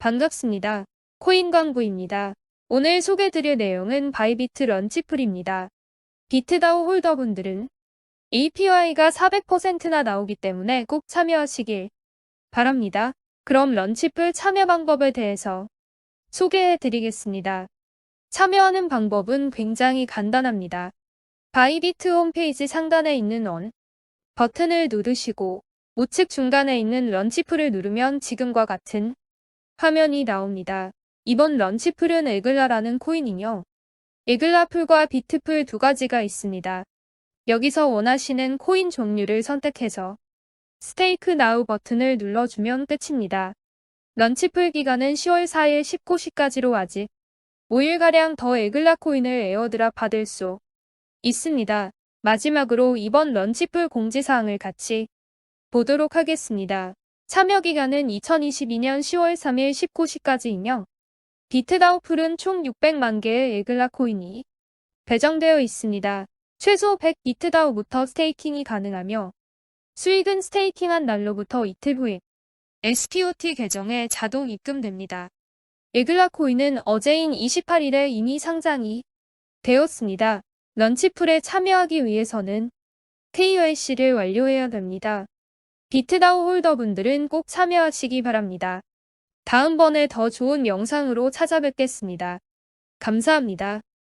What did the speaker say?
반갑습니다. 코인 광부입니다. 오늘 소개드릴 내용은 바이비트 런치풀입니다. 비트다오 홀더분들은 APY가 400%나 나오기 때문에 꼭 참여하시길 바랍니다. 그럼 런치풀 참여 방법에 대해서 소개해 드리겠습니다. 참여하는 방법은 굉장히 간단합니다. 바이비트 홈페이지 상단에 있는 원 버튼을 누르시고 우측 중간에 있는 런치풀을 누르면 지금과 같은 화면이 나옵니다. 이번 런치풀은 에글라라는 코인이요. 에글라 풀과 비트풀 두 가지가 있습니다. 여기서 원하시는 코인 종류를 선택해서 스테이크 나우 버튼을 눌러주면 끝입니다. 런치풀 기간은 10월 4일 19시까지로 아직 5일가량 더 에글라 코인을 에어드랍 받을 수 있습니다. 마지막으로 이번 런치풀 공지사항을 같이 보도록 하겠습니다. 참여 기간은 2022년 10월 3일 19시까지이며 비트다우풀은 총 600만 개의 에글라 코인이 배정되어 있습니다. 최소 100 비트다우부터 스테이킹이 가능하며 수익은 스테이킹한 날로부터 이틀 후에 SPOT 계정에 자동 입금됩니다. 에글라 코인은 어제인 28일에 이미 상장이 되었습니다. 런치풀에 참여하기 위해서는 KYC를 완료해야 됩니다. 비트다우 홀더분들은 꼭 참여하시기 바랍니다. 다음번에 더 좋은 영상으로 찾아뵙겠습니다. 감사합니다.